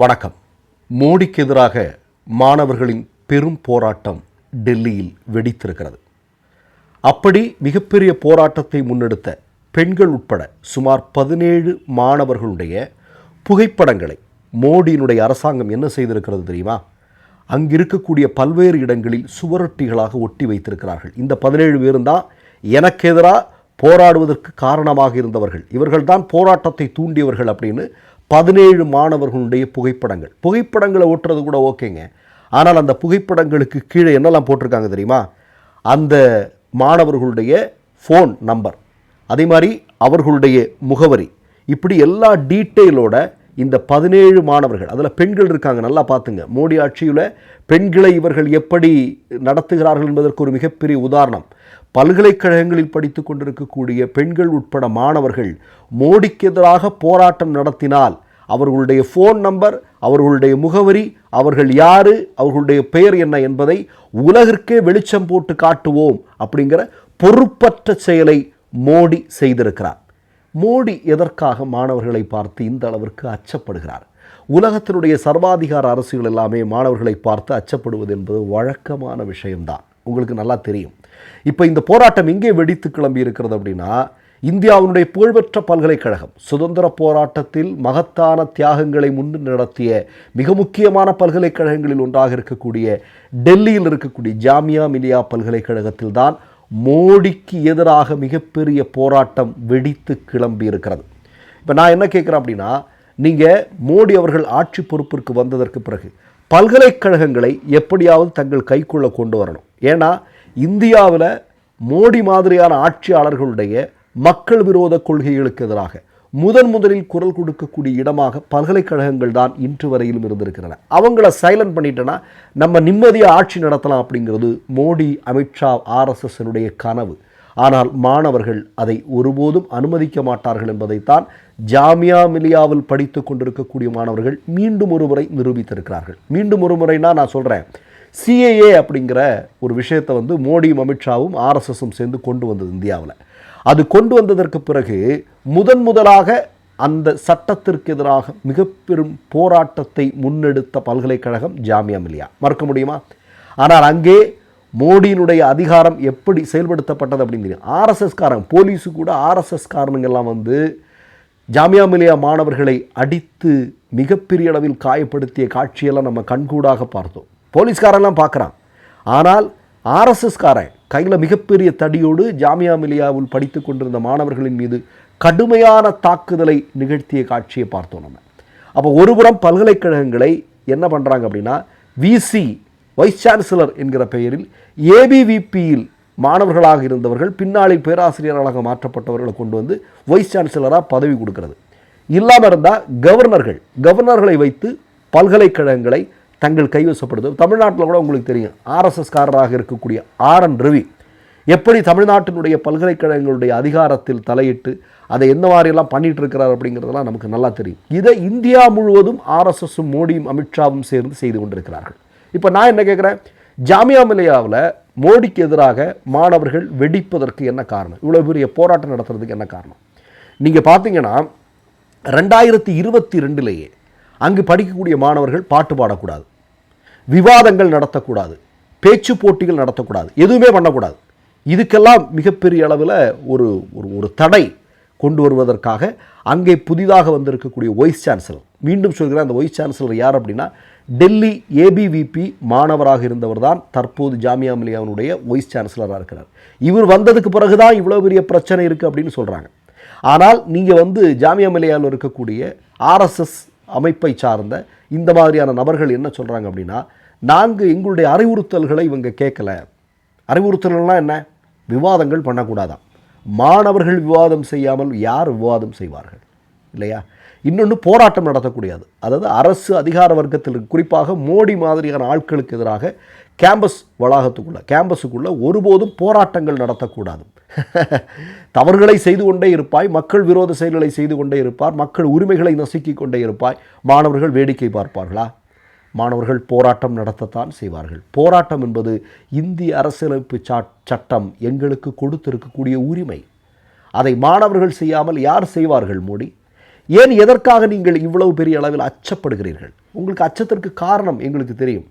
வணக்கம். மோடிக்கு எதிராக மாணவர்களின் பெரும் போராட்டம் டெல்லியில் வெடித்திருக்கிறது. அப்படி மிகப்பெரிய போராட்டத்தை முன்னெடுத்த பெண்கள் உட்பட சுமார் பதினேழு மாணவர்களுடைய புகைப்படங்களை மோடியினுடைய அரசாங்கம் என்ன செய்திருக்கிறது தெரியுமா? அங்கிருக்கக்கூடிய பல்வேறு இடங்களில் சுவரொட்டிகளாக ஒட்டி வைத்திருக்கிறார்கள். இந்த பதினேழு பேரும் தான் எனக்கு எதிராக போராடுவதற்கு காரணமாக இருந்தவர்கள். இவர்கள்தான் போராட்டத்தை தூண்டியவர்கள் அப்படின்னு பதினேழு மாணவர்களுடைய புகைப்படங்கள். புகைப்படங்களை ஓட்டுறது கூட ஓகேங்க. ஆனால் அந்த புகைப்படங்களுக்கு கீழே என்னெல்லாம் போட்டிருக்காங்க தெரியுமா? அந்த மாணவர்களுடைய ஃபோன் நம்பர் அதே மாதிரி அவர்களுடைய முகவரி. இப்படி எல்லா டீட்டெயிலோட இந்த பதினேழு மாணவர்கள் அதில் பெண்கள் இருக்காங்க நல்லா பார்த்துங்க. மோடி ஆட்சியில் பெண்களை இவர்கள் எப்படி நடத்துகிறார்கள் என்பதற்கு ஒரு மிகப்பெரிய உதாரணம். பல்கலைக்கழகங்களில் படித்து கொண்டிருக்கக்கூடிய பெண்கள் உட்பட மாணவர்கள் மோடிக்கு எதிராக போராட்டம் நடத்தினால் அவர்களுடைய ஃபோன் நம்பர் அவர்களுடைய முகவரி அவர்கள் யாரு அவர்களுடைய பெயர் என்ன என்பதை உலகிற்கே வெளிச்சம் போட்டு காட்டுவோம் அப்படிங்கிற பொறுப்பற்ற செயலை மோடி செய்திருக்கிறார். மோடி எதற்காக மாணவர்களை பார்த்து இந்த அளவிற்கு அச்சப்படுகிறார்? உலகத்தினுடைய சர்வாதிகார அரசுகள் எல்லாமே மாணவர்களை பார்த்து அச்சப்படுவது என்பது வழக்கமான விஷயம்தான். உங்களுக்கு நல்லா தெரியும். இப்போ இந்த போராட்டம் எங்கே வெடித்து கிளம்பி இருக்கிறது அப்படின்னா இந்தியாவினுடைய புகழ்பெற்ற பல்கலைக்கழகம் சுதந்திர போராட்டத்தில் மகத்தான தியாகங்களை முன்னு நடத்திய மிக முக்கியமான பல்கலைக்கழகங்களில் ஒன்றாக இருக்கக்கூடிய டெல்லியில் இருக்கக்கூடிய ஜாமியா மிலியா பல்கலைக்கழகத்தில் தான் மோடிக்கு எதிராக மிகப்பெரிய போராட்டம் வெடித்து கிளம்பி இருக்கிறது. இப்போ நான் என்ன கேட்குறேன் அப்படின்னா நீங்கள் மோடி அவர்கள் ஆட்சி பொறுப்பிற்கு வந்ததற்கு பிறகு பல்கலைக்கழகங்களை எப்படியாவது தங்கள் கைக்குள்ளே கொண்டு வரணும். ஏன்னா இந்தியாவில் மோடி மாதிரியான ஆட்சியாளர்களுடைய மக்கள் விரோத கொள்கைகளுக்கு எதிராக முதன் முதலில் குரல் கொடுக்கக்கூடிய இடமாக பல்கலைக்கழகங்கள் தான் இன்று வரையிலும் இருந்திருக்கின்றன. அவங்கள சைலண்ட் பண்ணிட்டேன்னா நம்ம நிம்மதியாக ஆட்சி நடத்தலாம் அப்படிங்கிறது மோடி அமித்ஷா ஆர்எஸ்எஸ்னுடைய கனவு. ஆனால் மாணவர்கள் அதை ஒருபோதும் அனுமதிக்க மாட்டார்கள் என்பதைத்தான் ஜாமியா மிலியாவில் படித்து கொண்டிருக்கக்கூடிய மாணவர்கள் மீண்டும் ஒரு முறை நிரூபித்திருக்கிறார்கள். மீண்டும் ஒரு முறைனா நான் சொல்கிறேன் சிஏஏ அப்படிங்கிற ஒரு விஷயத்தை வந்து மோடியும் அமித்ஷாவும் ஆர்எஸ்எஸும் சேர்ந்து கொண்டு வந்தது இந்தியாவில். அது கொண்டு வந்ததற்கு பிறகு முதன் முதலாக அந்த சட்டத்திற்கு எதிராக மிக பெரும் போராட்டத்தை முன்னெடுத்த பல்கலைக்கழகம் ஜாமியா மிலியா. மறக்க முடியுமா? ஆனால் அங்கே மோடியினுடைய அதிகாரம் எப்படி செயல்படுத்தப்பட்டது அப்படின்னு தெரியும். ஆர்எஸ்எஸ்காரன் போலீஸு கூட ஆர்எஸ்எஸ் காரணங்கள்லாம் வந்து ஜாமியா மிலியா மாணவர்களை அடித்து மிகப்பெரிய அளவில் காயப்படுத்திய காட்சியெல்லாம் நம்ம கண்கூடாக பார்த்தோம். போலீஸ்காரெல்லாம் பார்க்குறான். ஆனால் ஆர்எஸ்எஸ்காரன் கையில் மிகப்பெரிய தடியோடு ஜாமியா மிலியாவில் படித்து கொண்டிருந்த மாணவர்களின் மீது கடுமையான தாக்குதலை நிகழ்த்திய காட்சியை பார்த்தோம் நம்ம. அப்போ ஒருபுறம் பல்கலைக்கழகங்களை என்ன பண்ணுறாங்க அப்படின்னா விசி வைஸ் சான்சலர் என்கிற பெயரில் ஏபிவிபியில் மாணவர்களாக இருந்தவர்கள் பின்னாளில் பேராசிரியர்களாக மாற்றப்பட்டவர்களை கொண்டு வந்து வைஸ் சான்சலராக பதவி கொடுக்கிறது. இல்லாமல் இருந்தால் கவர்னர்கள் கவர்னர்களை வைத்து பல்கலைக்கழகங்களை தங்கள் கைவசப்படுது தமிழ்நாட்டில் கூட உங்களுக்கு தெரியும் ஆர்எஸ்எஸ்காரராக இருக்கக்கூடிய ஆர் என் ரவி எப்படி தமிழ்நாட்டினுடைய பல்கலைக்கழகங்களுடைய அதிகாரத்தில் தலையிட்டு அதை எந்த மாதிரியெல்லாம் பண்ணிட்டு இருக்கிறார் அப்படிங்கிறதெல்லாம் நமக்கு நல்லா தெரியும். இதை இந்தியா முழுவதும் ஆர்எஸ்எஸும் மோடியும் அமித்ஷாவும் சேர்ந்து செய்து கொண்டிருக்கிறார்கள். இப்போ நான் என்ன கேட்குறேன் ஜாமியா மிலையாவில் மோடிக்கு எதிராக மாணவர்கள் வெடிப்பதற்கு என்ன காரணம்? இவ்வளோ பெரிய போராட்டம் நடத்துறதுக்கு என்ன காரணம்? நீங்கள் பார்த்தீங்கன்னா ரெண்டாயிரத்தி இருபத்தி ரெண்டுலேயே அங்கு படிக்கக்கூடிய மாணவர்கள் பாட்டு பாடக்கூடாது. விவாதங்கள் நடத்தக்கூடாது. பேச்சு போட்டிகள் நடத்தக்கூடாது. எதுவுமே பண்ணக்கூடாது. இதுக்கெல்லாம் மிகப்பெரிய அளவில் ஒரு ஒரு ஒரு தடை கொண்டு வருவதற்காக அங்கே புதிதாக வந்திருக்கக்கூடிய வைஸ் சான்சலர். மீண்டும் சொல்கிறேன் அந்த வைஸ் சான்சலர் யார் அப்படின்னா டெல்லி ஏபிவிபி மாணவராக இருந்தவர் தான் தற்போது ஜாமியா மிலியாவினுடைய வைஸ் சான்சலராக இருக்கிறார். இவர் வந்ததுக்கு பிறகு தான் இவ்வளோ பெரிய பிரச்சனை இருக்குது அப்படின்னு சொல்கிறாங்க ஆனால் நீங்கள் வந்து ஜாமியா மிலியாவில் இருக்கக்கூடிய ஆர்எஸ்எஸ் அமைப்பை சார்ந்த இந்த மாதிரியான நபர்கள் என்ன சொல்கிறாங்க அப்படின்னா நாங்கள் எங்களுடைய அறிவுறுத்தல்களை இவங்க கேட்கல. அறிவுறுத்தல்கள்லாம் என்ன? விவாதங்கள் பண்ணக்கூடாதாம். மாணவர்கள் விவாதம் செய்யாமல் யார் விவாதம் செய்வார்கள்? இல்லையா? இன்னொன்று போராட்டம் நடத்தக்கூடியது. அதாவது அரசு அதிகார வர்க்கத்தில் குறிப்பாக மோடி மாதிரியான ஆட்களுக்கு எதிராக கேம்பஸ் வளாகத்துக்குள்ளே கேம்பஸுக்குள்ளே ஒருபோதும் போராட்டங்கள் நடத்தக்கூடாது. தவறுகளை செய்து கொண்டே இருப்பாய் மக்கள் விரோத செயல்களை செய்து கொண்டே இருப்பார் மக்கள் உரிமைகளை நசுக்கி கொண்டே இருப்பாய். மாணவர்கள் வேடிக்கை பார்ப்பார்களா? மாணவர்கள் போராட்டம் நடத்தத்தான் செய்வார்கள். போராட்டம் என்பது இந்திய அரசியலமைப்பு சட்டம் எங்களுக்கு கொடுத்திருக்கக்கூடிய உரிமை. அதை மாணவர்கள் செய்யாமல் யார் செய்வார்கள் மோடி? ஏன் எதற்காக நீங்கள் இவ்வளவு பெரிய அளவில் அச்சப்படுகிறீர்கள்? உங்களுக்கு அச்சத்திற்கு காரணம் எங்களுக்கு தெரியும்.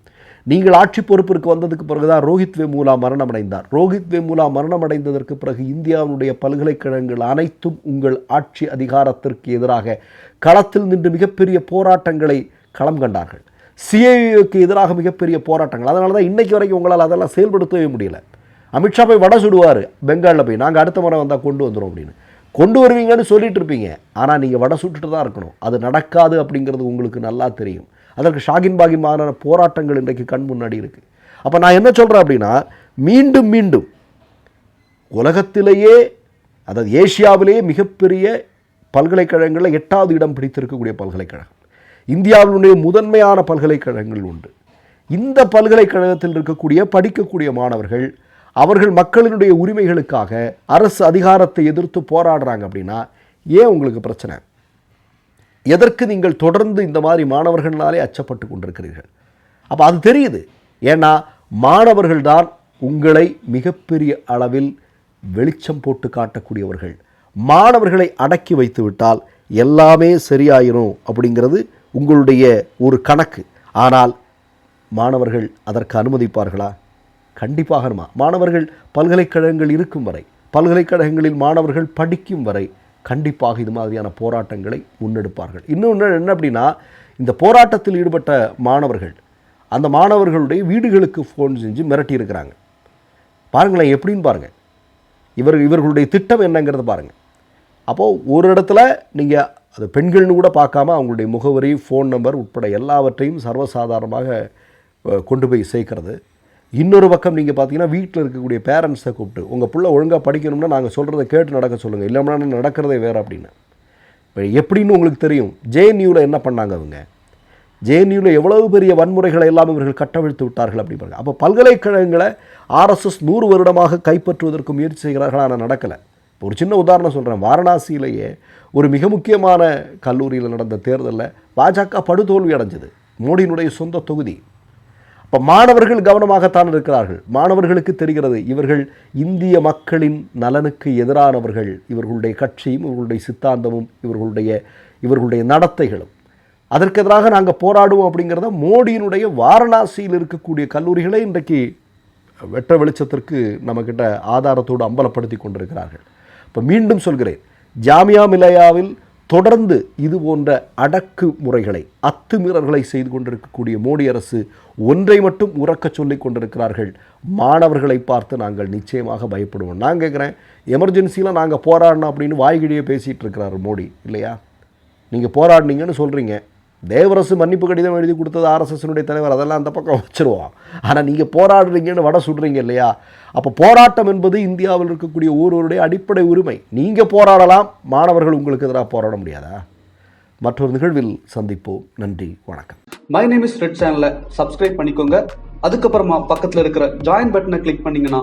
நீங்கள் ஆட்சி பொறுப்பிற்கு வந்ததுக்கு பிறகுதான் ரோஹித் வெமுலா மரணம் அடைந்தார் ரோஹித் வெமுலா மரணம் அடைந்ததற்கு பிறகு இந்தியாவினுடைய பல்கலைக்கழகங்கள் அனைத்தும் உங்கள் ஆட்சி அதிகாரத்திற்கு எதிராக களத்தில் நின்று மிகப்பெரிய போராட்டங்களை களம் கண்டார்கள். சிஏக்கு எதிராக மிகப்பெரிய போராட்டங்கள். அதனால தான் இன்னைக்கு வரைக்கும் உங்களால் அதெல்லாம் செயல்படுத்தவே முடியல. அமித்ஷா போய் வடை சுடுவார் பெங்காலில் போய். நாங்கள் அடுத்த முறை வந்தால் கொண்டு வந்துடும் அப்படின்னு. கொண்டு வருவீங்கன்னு சொல்லிட்டு இருப்பீங்க. ஆனால் நீங்கள் வடை சுட்டுட்டு தான் இருக்கணும். அது நடக்காது அப்படிங்கிறது உங்களுக்கு நல்லா தெரியும். அதற்கு ஷாகின் பாகின் மாதிரியான போராட்டங்கள் இன்றைக்கு கண் முன்னாடி இருக்குது அப்போ நான் என்ன சொல்கிறேன் அப்படின்னா மீண்டும் மீண்டும் உலகத்திலேயே அதாவது ஏசியாவிலேயே மிகப்பெரிய பல்கலைக்கழகங்களில் எட்டாவது இடம் பிடித்திருக்கக்கூடிய பல்கலைக்கழகம். இந்தியாவினுடைய முதன்மையான பல்கலைக்கழகங்கள் உண்டு. இந்த பல்கலைக்கழகத்தில் இருக்கக்கூடிய படிக்கக்கூடிய மாணவர்கள் அவர்கள் மக்களினுடைய உரிமைகளுக்காக அரசு அதிகாரத்தை எதிர்த்து போராடுறாங்க அப்படின்னா ஏன் உங்களுக்கு பிரச்சனை? எதற்கு நீங்கள் தொடர்ந்து இந்த மாதிரி மாணவர்களாலே அச்சப்பட்டு கொண்டிருக்கிறீர்கள்? அப்போ அது தெரியுது. ஏன்னா மாணவர்கள்தான் உங்களை மிகப்பெரிய அளவில் வெளிச்சம் போட்டு காட்டக்கூடியவர்கள். மாணவர்களை அடக்கி வைத்துவிட்டால் எல்லாமே சரியாயிரும் அப்படிங்கிறது உங்களுடைய ஒரு கணக்கு. ஆனால் மாணவர்கள் அதற்கு அனுமதிப்பார்களா? கண்டிப்பாக அனுமா. மாணவர்கள் பல்கலைக்கழகங்கள் இருக்கும் வரை பல்கலைக்கழகங்களில் மாணவர்கள் படிக்கும் வரை கண்டிப்பாக இது மாதிரியான போராட்டங்களை முன்னெடுப்பார்கள். இன்னொன்று என்ன அப்படின்னா இந்த போராட்டத்தில் ஈடுபட்ட மாணவர்கள் அந்த மாணவர்களுடைய வீடுகளுக்கு ஃபோன் செஞ்சு மிரட்டியிருக்கிறாங்க பாருங்களேன் எப்படின்னு பாருங்கள் இவர் இவர்களுடைய திட்டம் என்னங்கிறத பாருங்கள் அப்போது ஒரு இடத்துல நீங்கள் அது பெண்கள்னு கூட பார்க்காம அவங்களுடைய முகவரி ஃபோன் நம்பர் உட்பட எல்லாவற்றையும் சர்வசாதாரணமாக கொண்டு போய் சேர்க்கறது. இன்னொரு பக்கம் நீங்கள் பார்த்தீங்கன்னா வீட்டில் இருக்கக்கூடிய பேரண்ட்ஸை கூப்பிட்டு உங்கள் பிள்ளை ஒழுங்காக படிக்கணும்னா நாங்கள் சொல்கிறத கேட்டு நடக்க சொல்லுங்கள் இல்லைன்னா நடக்கிறதே வேறு அப்படின்னு. இப்போ எப்படின்னு உங்களுக்கு தெரியும். ஜேஎன்யூவில் என்ன பண்ணாங்க அவங்க? ஜேஎன்யூவில் எவ்வளவு பெரிய வன்முறைகளை எல்லாம் இவர்கள் கட்டவிழ்த்து விட்டார்கள் அப்படி பாருங்கள் அப்போ பல்கலைக்கழகங்களை ஆர்எஸ்எஸ் நூறு வருடமாக கைப்பற்றுவதற்கு முயற்சி செய்கிறார்கள்? ஆனால் நடக்கலை. இப்போ ஒரு சின்ன உதாரணம் சொல்கிறேன் வாரணாசியிலேயே ஒரு மிக முக்கியமான கல்லூரியில் நடந்த தேர்தலில் பாஜக படுதோல்வி அடைஞ்சது. மோடியினுடைய சொந்த தொகுதி. இப்போ மாணவர்கள் கவனமாகத்தான் இருக்கிறார்கள். மாணவர்களுக்கு தெரிகிறது இவர்கள் இந்திய மக்களின் நலனுக்கு எதிரானவர்கள். இவர்களுடைய கட்சியும் இவர்களுடைய சித்தாந்தமும் இவர்களுடைய இவர்களுடைய நடத்தைகளும். அதற்கு எதிராக நாங்கள் போராடுவோம் அப்படிங்கிறத மோடியினுடைய வாரணாசியில் இருக்கக்கூடிய கல்லூரிகளை இன்றைக்கு வெட்ட வெளிச்சத்திற்கு நம்மக்கிட்ட ஆதாரத்தோடு அம்பலப்படுத்தி கொண்டிருக்கிறார்கள். இப்போ மீண்டும் சொல்கிறேன் ஜாமியா மிலையாவில் தொடர்ந்து இது போன்ற அடக்கு முறைகளை அத்துமீறல்களை செய்து கொண்டிருக்கக்கூடிய மோடி அரசு ஒன்றை மட்டும் உறக்கச் சொல்லிக் கொண்டிருக்கிறார்கள். மாணவர்களை பார்த்து நாங்கள் நிச்சயமாக பயப்படுவோம். நான் கேட்குறேன் எமர்ஜென்சியில் நாங்கள் போராடணும் அப்படின்னு வாய்கிழியே பேசிகிட்டு இருக்கிறார் மோடி இல்லையா? நீங்கள் போராடினீங்கன்னு சொல்கிறீங்க தேவரசு மன்னிப்பு கடிதம் எழுதி கொடுத்தது ஆர்எஸ்எஸ்னுடைய தலைவர் அதெல்லாம் அந்த பக்கம் வச்சுருவோம் ஆனால் நீங்கள் போராடுறீங்கன்னு வட சுடுறீங்க இல்லையா? அப்போ போராட்டம் என்பது இந்தியாவில் இருக்கக்கூடிய ஒருவருடைய அடிப்படை உரிமை. நீங்கள் போராடலாம் மாணவர்கள் உங்களுக்கு எதிராக போராட முடியாதா? மற்றொரு நிகழ்வில் சந்திப்போம். நன்றி வணக்கம். மை நேம் இஸ் ரெட் சேனலை சப்ஸ்கிரைப் பண்ணிக்கோங்க. அதுக்கப்புறமா பக்கத்தில் இருக்கிற ஜாயின் பட்டனை கிளிக் பண்ணிங்கன்னா